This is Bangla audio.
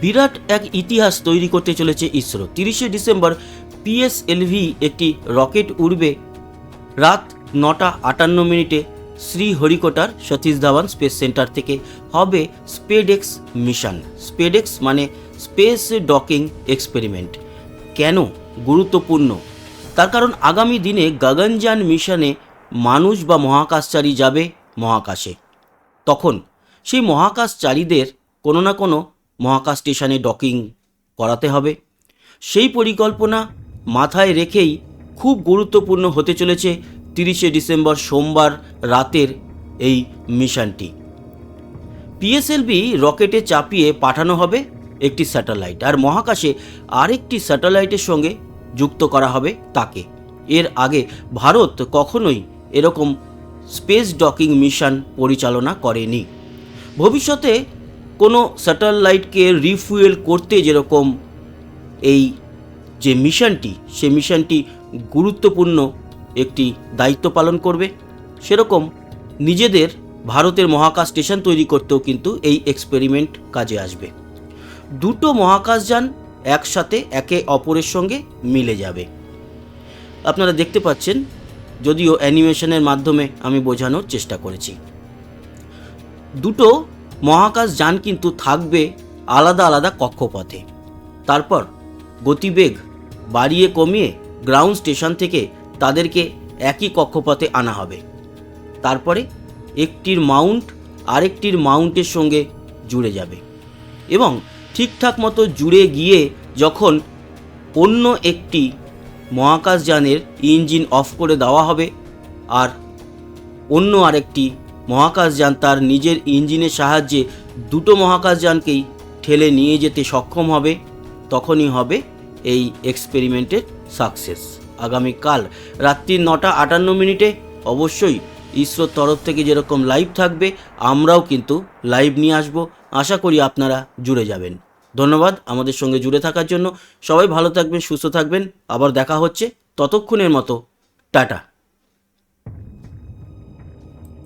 বিরাট এক ইতিহাস তৈরি করতে চলেছে ইসরো। তিরিশে ডিসেম্বর পিএসএলভি একটি রকেট উড়বে রাত নটা আটান্ন মিনিটে শ্রীহরিকোটার সতীশ ধাওয়ান স্পেস সেন্টার থেকে। হবে স্পেডেক্স মিশন। স্পেডেক্স মানে স্পেস ডকিং এক্সপেরিমেন্ট। কেন গুরুত্বপূর্ণ? তার কারণ আগামী দিনে গগনযান মিশনে মানুষ বা মহাকাশচারী যাবে মহাকাশে। তখন সেই মহাকাশচারীদের কোনো না কোনো মহাকাশ স্টেশনে ডকিং করাতে হবে। সেই পরিকল্পনা মাথায় রেখেই খুব গুরুত্বপূর্ণ হতে চলেছে তিরিশে ডিসেম্বর সোমবার রাতের এই মিশনটি। পিএসএলভি রকেটে চাপিয়ে পাঠানো হবে একটি স্যাটেলাইট আর মহাকাশে আরেকটি স্যাটেলাইটের সঙ্গে যুক্ত করা হবে তাকে। এর আগে ভারত কখনোই এরকম স্পেস ডকিং মিশন পরিচালনা করেনি। ভবিষ্যতে কোনো স্যাটেলাইটকে রিফুয়েল করতে যেরকম এই যে মিশনটি, সে মিশনটি গুরুত্বপূর্ণ একটি দায়িত্ব পালন করবে। সেরকম নিজেদের ভারতের মহাকাশ স্টেশন তৈরি করতেও কিন্তু এই এক্সপেরিমেন্ট কাজে আসবে। দুটো মহাকাশযান একসাথে একে অপরের সঙ্গে মিলে যাবে। আপনারা দেখতে পাচ্ছেন, যদিও অ্যানিমেশনের মাধ্যমে আমি বোঝানোর চেষ্টা করেছি। দুটো মহাকাশ যান কিন্তু থাকবে আলাদা আলাদা কক্ষপথে। তারপর গতিবেগ বাড়িয়ে কমিয়ে গ্রাউন্ড স্টেশন থেকে তাদেরকে একই কক্ষপথে আনা হবে। তারপরে একটির মাউন্ট আরেকটির মাউন্টের সঙ্গে জুড়ে যাবে এবং ঠিকঠাক মতো জুড়ে গিয়ে যখন অন্য একটি মহাকাশযানের ইঞ্জিন অফ করে দেওয়া হবে আর অন্য আরেকটি মহাকাশযান তার নিজের ইঞ্জিনের সাহায্যে দুটো মহাকাশযানকেই ঠেলে নিয়ে যেতে সক্ষম হবে। তখনই হবে এই এক্সপেরিমেন্টের সাকসেস আগামীকাল রাত্রি নটা আটান্ন মিনিটে অবশ্যই ইসরোর তরফ থেকে যেরকম লাইভ থাকবে, আমরাও কিন্তু লাইভ নিয়ে আসব। আশা করি আপনারা জুড়ে যাবেন। ধন্যবাদ আমাদের সঙ্গে জুড়ে থাকার জন্য। সবাই ভালো থাকবেন, সুস্থ থাকবেন। আবার দেখা হচ্ছে ততক্ষণের মতো। টাটা।